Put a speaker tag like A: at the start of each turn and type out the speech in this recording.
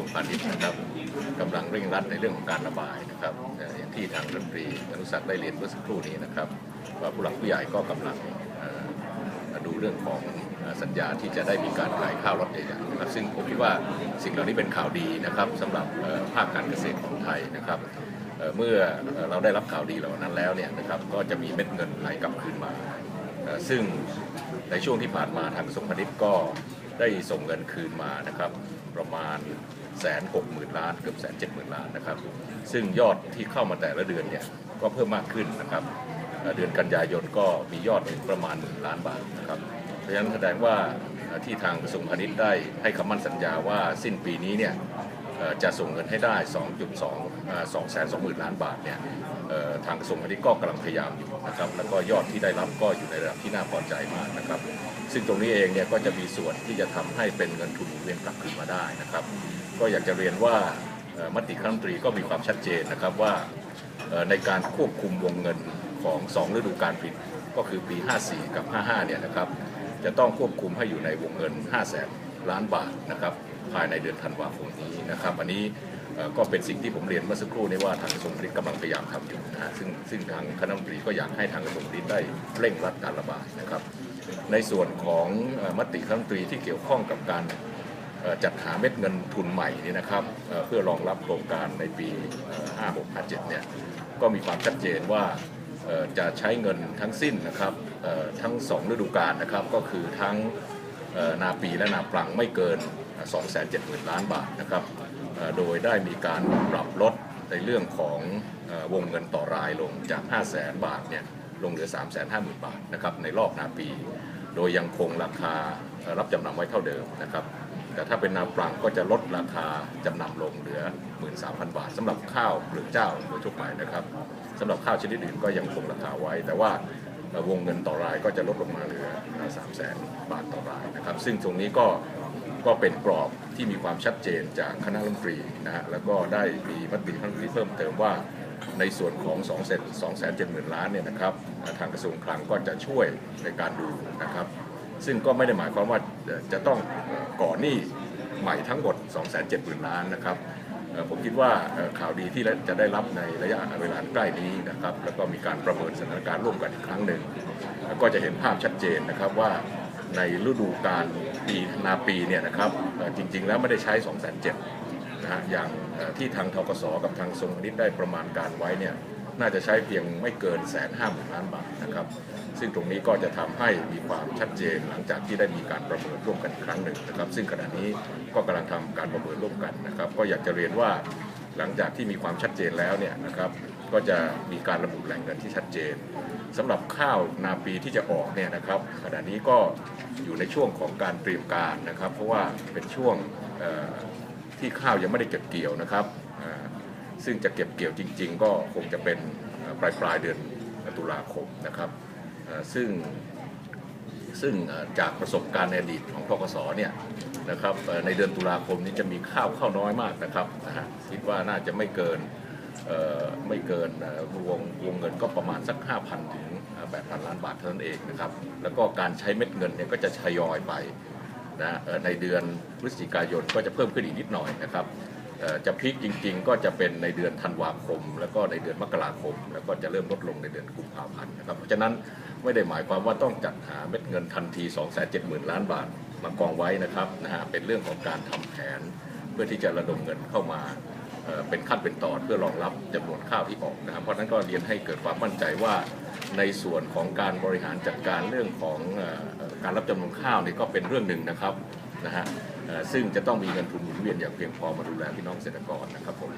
A: วงพาณิชย์นะครับกำลังเร่งรัดในเรื่องของการระบายนะครับอย่างที่ทางรัฐมนตรีอนุสักได้เรียนเมื่อสักครู่นี้นะครับ ว่าผู้หลักผู้ใหญ่ก็กำลังดูเรื่องของสัญญาที่จะได้มีการขายข้าวรถใหญ่ๆนะครับซึ่งผมคิดว่าสิ่งเหล่านี้เป็นข่าวดีนะครับสำหรับภาคการเกษตรของไทยนะครับเมื่อเราได้รับข่าวดีเหล่านั้นแล้วเนี่ยนะครับก็จะมีเม็ดเงินไหลกลับคืนมา ซึ่งในช่วงที่ผ่านมาทางกระทรวงพาณิชย์ก็ได้ส่งเงินคืนมานะครับประมาณ แสนหกหมื่นล้านเกือบแสนเจ็ดหมื่นล้านนะครับ ซึ่งยอดที่เข้ามาแต่ละเดือนเนี่ยก็เพิ่มมากขึ้นนะครับ เดือนกันยายนก็มียอดถึงประมาณหมื่นล้านบาทนะครับ เพราะฉะนั้นแสดงว่าที่ทางกระทรวงพาณิชย์ได้ให้คำมั่นสัญญาว่าสิ้นปีนี้เนี่ย จะส่งเงินให้ได้ 2.2 2แสน2หมื่นล้านบาทเนี่ยทางกระทรวงพาณิชย์ก็กำลังพยายามอยู่นะครับ แล้วก็ยอดที่ได้รับก็อยู่ในระดับที่น่าพอใจมากนะครับ ซึ่งตรงนี้เองเนี่ยก็จะมีส่วนที่จะทำให้เป็นเงินทุนเวียนกลับคืนมาได้นะครับ ก็อยากจะเรียนว่ามติคณะรัฐมนตรีก็มีความชัดเจนนะครับว่าในการควบคุมวงเงินของ 2 ฤดูการผลิตก็คือปี 54 กับ 55 เนี่ยนะครับ จะต้องควบคุมให้อยู่ในวงเงิน5แสน ล้านบาทนะครับภายในเดือนธันวาคมนี้นะครับ อันนี้ก็เป็นสิ่งที่ผมเรียนเมื่อสักครู่นี้ว่าทางกระทรวงพาณิชย์กำลังพยายามทำอยู่นะฮะซึ่งซึ่งทางคณะรัฐมนตรีก็อยากให้ทางกระทรวงพาณิชย์ได้เร่งรัดการระบายนะครับ ในส่วนของมติคณะรัฐมนตรีที่เกี่ยวข้องกับการจัดหาเม็ดเงินทุนใหม่นี่นะครับเพื่อรองรับโครงการในปี 56 57 เนี่ยก็มีความชัดเจนว่าจะใช้เงินทั้งสิ้นนะครับทั้ง 2 ฤดูกาลนะครับก็คือทั้ง นาปีและนาปลังไม่เกิน 270,000 ล้านบาทนะครับ โดยได้มีการปรับลดในเรื่องของวงเงินต่อรายลงจาก 5 0 0 0 0 0บาทเนี่ยลงเหลือ 3 5 0 0 0 0 บาทนะครับในรอบนาปี โดยยังคงราคารับจำนำไว้เท่าเดิมนะครับ แต่ถ้าเป็นนาปลังก็จะลดราคาจำนำลงเหลือ 13,000 บาทสำหรับข้าวเปลือกเจ้าโดยทั่วไปนะครับสำหรับข้าวชนิดอื่นก็ยังคงราคาไว้ แต่ว่า วงเงินต่อรายก็จะลดลงมาเหลือ300,000บาทต่อรายนะครับ ซึ่งตรงนี้ก็ก็เป็นกรอบที่มีความชัดเจนจากคณะรัฐมนตรีนะฮะแล้วก็ได้มีมติคณะรัฐมนตรีเพิ่มเติมว่าในส่วนของ2เซน2แสน7หมื่นล้านเนี่ยนะครับทางกระทรวงคลังก็จะช่วยในการดูนะครับ ซึ่งก็ไม่ได้หมายความว่าจะต้องก่อหนี้ใหม่ทั้งหมด 2 7 0 0 0 0 ล้านนะครับ ผมคิดว่าข่าวดีที่จะได้รับในระยะเวลาใกล้นี้นะครับ แล้วก็มีการประเมินสถานการณ์ร่วมกันอีกครั้งหนึ่งก็จะเห็นภาพชัดเจนนะครับว่าในฤดูกาลปีนาปีเนี่ยนะครับจริง ๆ แล้วไม่ได้ใช้2องแสนเจ็ดนะฮะอย่างที่ทางทกสกับทางทรงนิตได้ประมาณการไว้เนี่ย น่าจะใช้เพียงไม่เกินแสนห้าหมื่นล้านบาทนะครับ ซึ่งตรงนี้ก็จะทำให้มีความชัดเจนหลังจากที่ได้มีการประเมินร่วมกันอีกครั้งหนึ่งนะครับ ซึ่งขณะนี้ก็กำลังทำการประเมินร่วมกันนะครับ ก็อยากจะเรียนว่าหลังจากที่มีความชัดเจนแล้วเนี่ยนะครับก็จะมีการระบุแหล่งเงินที่ชัดเจนสำหรับข้าวนาปีที่จะออกเนี่ยนะครับขณะนี้ก็อยู่ในช่วงของการเตรียมการนะครับ เพราะว่าเป็นช่วงที่ข้าวยังไม่ได้เก็บเกี่ยวนะครับ ซึ่งจะเก็บเกี่ยวจริง ๆ ก็คงจะเป็นปลายปลายเดือนตุลาคมนะครับซึ่งซึ่งจากประสบการณ์ในอดีตของทกสเนี่ยนะครับในเดือนตุลาคมนี้จะมีข้าวเข้าน้อยมากนะครับคิดว่าน่าจะไม่เกินไม่เกินวงวงเงินก็ประมาณสัก 5,000 ถึง 8,000 ล้านบาทเท่านั้นเองนะครับแล้วก็การใช้เม็ดเงินเนี่ยก็จะทยอยไปนะในเดือนพฤศจิกายนก็จะเพิ่มขึ้นอีกนิดหน่อยนะครับ จะพีคจริง ๆ ก็จะเป็นในเดือนธันวาคม แล้วก็ในเดือนมกราคม แล้วก็จะเริ่มลดลงในเดือนกุมภาพันธ์นะครับเพราะฉะนั้นไม่ได้หมายความว่าต้องจัดหาเม็ดเงินทันที 2 7 0 0 0 0 ล้านบาทมากองไว้นะครับนะฮะเป็นเรื่องของการทำแผน เพื่อที่จะระดมเงินเข้ามาเป็นขั้นเป็นตอนเพื่อรองรับจำนวนข้าวที่ออกนะครับเพราะฉะนั้นก็เรียนให้เกิดความมั่นใจว่าในส่วนของการบริหารจัดการเรื่องของการรับจำนวนข้าวนี่ก็เป็นเรื่องหนึ่งนะครับ นะฮะซึ่งจะต้องมีเงินทุนหมุนเวียนอย่างเพียงพอมาดูแลพี่น้องเกษตรกรนะครับผม